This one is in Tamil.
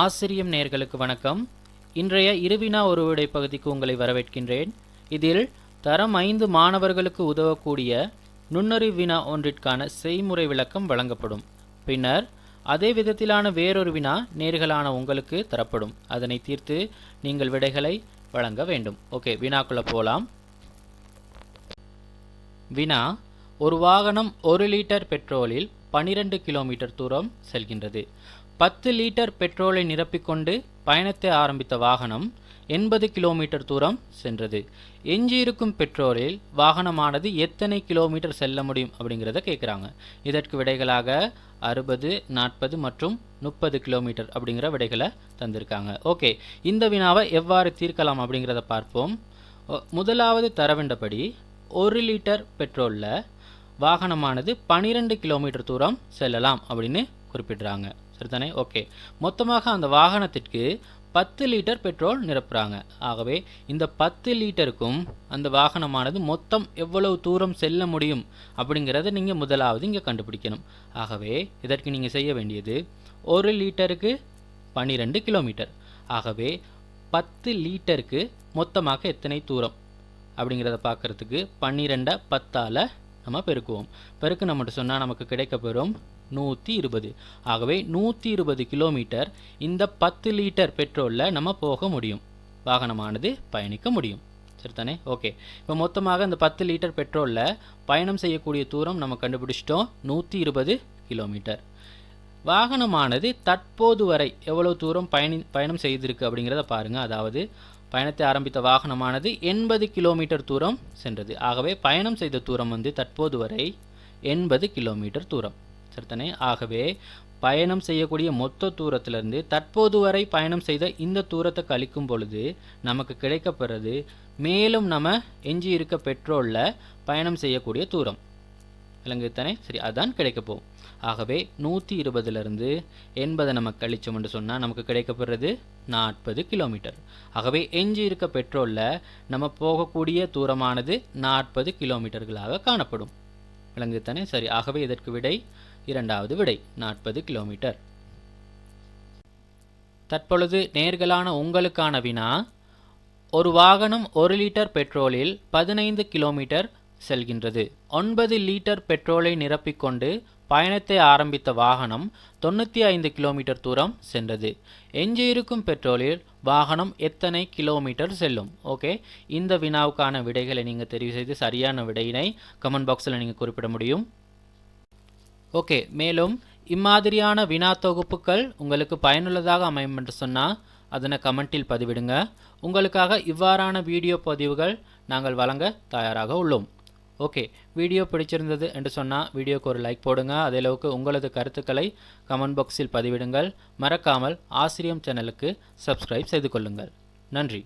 ஆசிரியம் நேர்களுக்கு வணக்கம். இன்றைய இருவினா ஒரு விடை பகுதிக்கு உங்களை வரவேற்கின்றேன். இதில் தரம் ஐந்து மாணவர்களுக்கு உதவக்கூடிய நுண்ணறிவு வினா ஒன்றிற்கான செய்முறை விளக்கம் வழங்கப்படும். பின்னர் அதே விதத்திலான வேறொரு வினா நேர்களான உங்களுக்கு தரப்படும். அதனை தீர்த்து நீங்கள் விடைகளை வழங்க வேண்டும். ஓகே வினாக்குள்ள போகலாம் வினா ஒரு வாகனம் ஒரு லிட்டர் பெட்ரோலில் 12 கிலோமீட்டர் தூரம் செல்கின்றது. பத்து லிட்டர் பெட்ரோலை நிரப்பிக்கொண்டு பயணத்தை ஆரம்பித்த வாகனம் எண்பது கிலோமீட்டர் தூரம் சென்றது. எஞ்சியிருக்கும் பெட்ரோலில் வாகனமானது எத்தனை கிலோமீட்டர் செல்ல முடியும் அப்படிங்கிறத கேட்குறாங்க இதற்கு விடைகளாக அறுபது நாற்பது மற்றும் முப்பது கிலோமீட்டர் அப்படிங்கிற விடைகளை தந்திருக்காங்க. ஓகே இந்த வினாவை எவ்வாறு தீர்க்கலாம் அப்படிங்கிறத பார்ப்போம். முதலாவது தரவிண்டபடி ஒரு லிட்டர் பெட்ரோலில் வாகனமானது 12 கிலோமீட்டர் தூரம் செல்லலாம் அப்படின்னு குறிப்பிடுறாங்க. சரிதானே ஓகே. மொத்தமாக அந்த வாகனத்திற்கு பத்து லிட்டர் பெட்ரோல் நிரப்புகிறாங்க ஆகவே இந்த பத்து லிட்டருக்கும் அந்த வாகனமானது மொத்தம் எவ்வளவு தூரம் செல்ல முடியும் அப்படிங்கிறத நீங்கள் முதலாவது இங்கே கண்டுபிடிக்கணும். ஆகவே இதற்கு நீங்கள் செய்ய வேண்டியது ஒரு லிட்டருக்கு 12 கிலோமீட்டர். ஆகவே பத்து லிட்டருக்கு மொத்தமாக எத்தனை தூரம் அப்படிங்கிறத பார்க்கறதுக்கு பன்னிரெண்டை பத்தால் நம்ம பெருக்குவோம். பெருக்கு நம்மகிட்ட சொன்னால் நமக்கு கிடைக்க பெறும் நூற்றி இருபது. ஆகவே நூற்றி இருபது கிலோமீட்டர் இந்த பத்து லிட்டர் பெட்ரோலில் நம்ம போக முடியும். வாகனமானது பயணிக்க முடியும். சரிதானே? ஓகே. இப்போ மொத்தமாக இந்த பத்து லிட்டர் பெட்ரோலில் பயணம் செய்யக்கூடிய தூரம் நம்ம கண்டுபிடிச்சிட்டோம். நூற்றி இருபது கிலோமீட்டர். வாகனமானது தற்போது வரை எவ்வளவு தூரம் பயணி பயணம் செய்திருக்கு அப்படிங்கிறத பாருங்கள் அதாவது பயணத்தை ஆரம்பித்த வாகனமானது எண்பது கிலோமீட்டர் தூரம் சென்றது. ஆகவே பயணம் செய்த தூரம் வந்து தற்போது வரை எண்பது கிலோமீட்டர் தூரம். சரிதானே ஆகவே பயணம் செய்யக்கூடிய மொத்த தூரத்திலிருந்து தற்போது வரை பயணம் செய்த இந்த தூரத்தை கழிக்கும் பொழுது நமக்கு கிடைக்கப்படுறது மேலும் நம்ம எஞ்சி இருக்க பெட்ரோலில் பயணம் செய்யக்கூடிய தூரம். விளங்குதானே சரி அதான் கிடைக்க போகும் ஆகவே நூற்றி இருபதுலேருந்து எண்பதை நம்ம கழிச்சோம்னு சொன்னால் நமக்கு கிடைக்கப்படுறது நாற்பது கிலோமீட்டர். ஆகவே எஞ்சி இருக்க பெட்ரோலில் நம்ம போகக்கூடிய தூரமானது நாற்பது கிலோமீட்டர்களாக காணப்படும். விளங்குதானே சரி ஆகவே இதற்கு விடை இரண்டாவது விடை நாற்பது கிலோமீட்டர். தற்பொழுது நேர்களான உங்களுக்கான வினா ஒரு வாகனம் ஒரு லிட்டர் பெட்ரோலில் பதினைந்து கிலோமீட்டர் செல்கின்றது. ஒன்பது லிட்டர் பெட்ரோலை நிரப்பிக்கொண்டு பயணத்தை ஆரம்பித்த வாகனம் தொண்ணூற்றி ஐந்து கிலோமீட்டர் தூரம் சென்றது. எஞ்சியிருக்கும் பெட்ரோலில் வாகனம் எத்தனை கிலோமீட்டர் செல்லும்? ஓகே இந்த வினாவுக்கான விடைகளை நீங்கள் தெரிவு செய்து சரியான விடையினை கமெண்ட் பாக்ஸில் நீங்கள் குறிப்பிட முடியும். ஓகே மேலும் இம்மாதிரியான வினா தொகுப்புகள் உங்களுக்கு பயனுள்ளதாக அமையும் என்று சொன்னால் அதனை கமெண்டில் பதிவிடுங்க. உங்களுக்காக இவ்வாறான வீடியோ பதிவுகள் நாங்கள் வழங்க தயாராக உள்ளோம். ஓகே வீடியோ பிடிச்சிருந்தது என்று சொன்னால் வீடியோக்கு ஒரு லைக் போடுங்க. அதே அளவுக்கு உங்களது கருத்துக்களை கமெண்ட் பாக்ஸில் பதிவிடுங்கள். மறக்காமல் ஆசிரியம் சேனலுக்கு சப்ஸ்கிரைப் செய்து கொள்ளுங்கள். நன்றி.